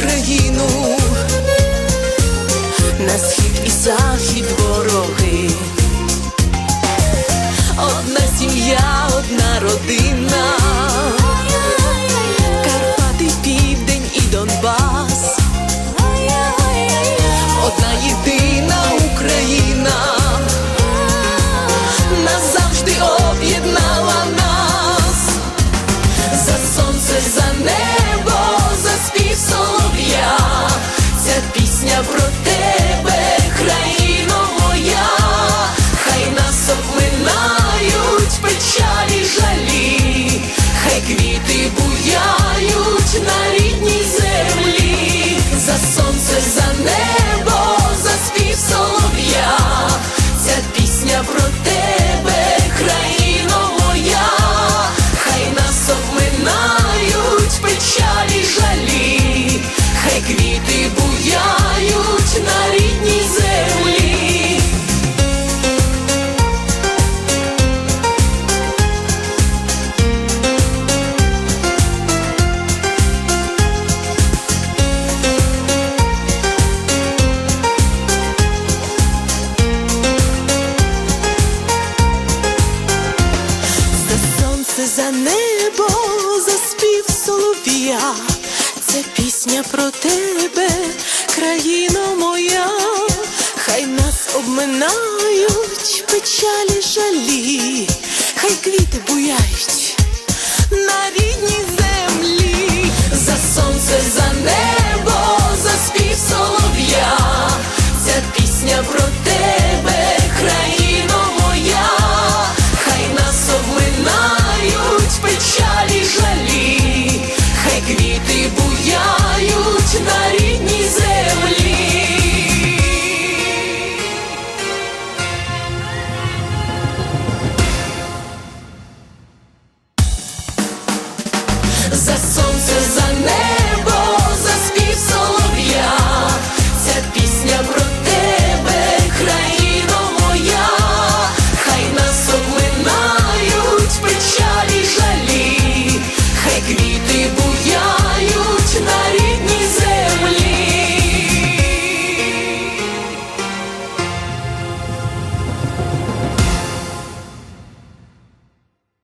Україну, на схід і захід вороги, одна сім'я, одна родина. Небо заспів солов'я, це пісня про тебе, країно моя, хай нас обминають печалі жалі, хай квіти буяють на рідній